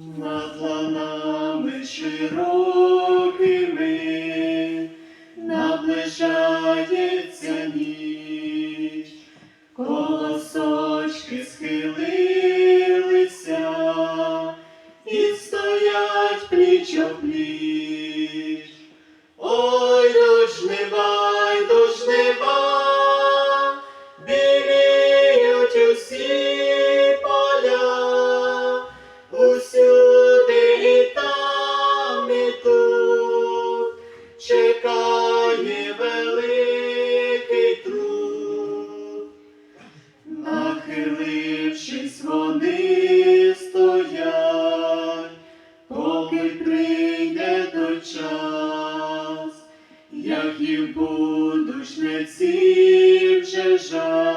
Над ланами широкими наближається ніч, колосочки схилилися і стоять пліч пліч. Ой, чекає великий труд. Нахилившись, вони стоять, поки прийде той час, як і будуть жнеці вже жать,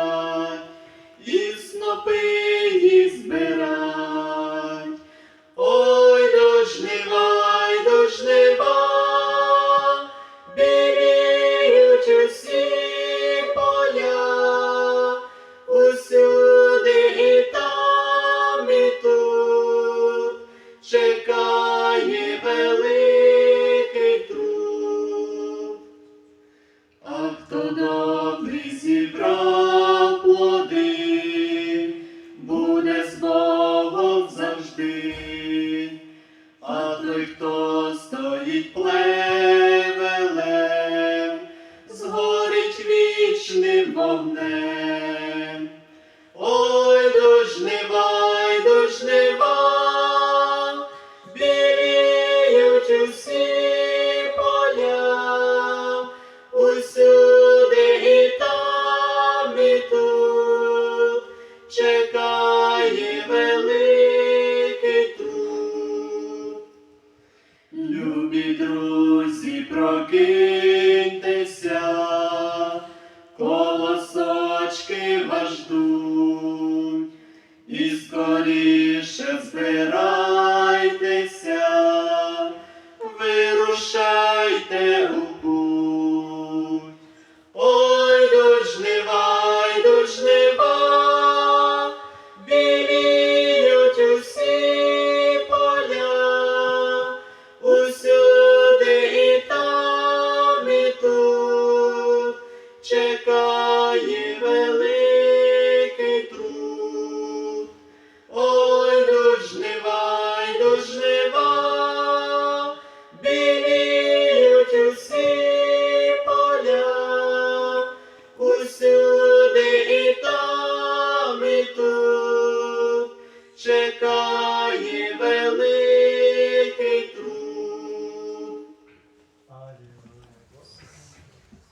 завжди. А той, хто стоїть плевелем, згорить вічним вогнем. Ой, до жнива, й до біліють усі しゃいて。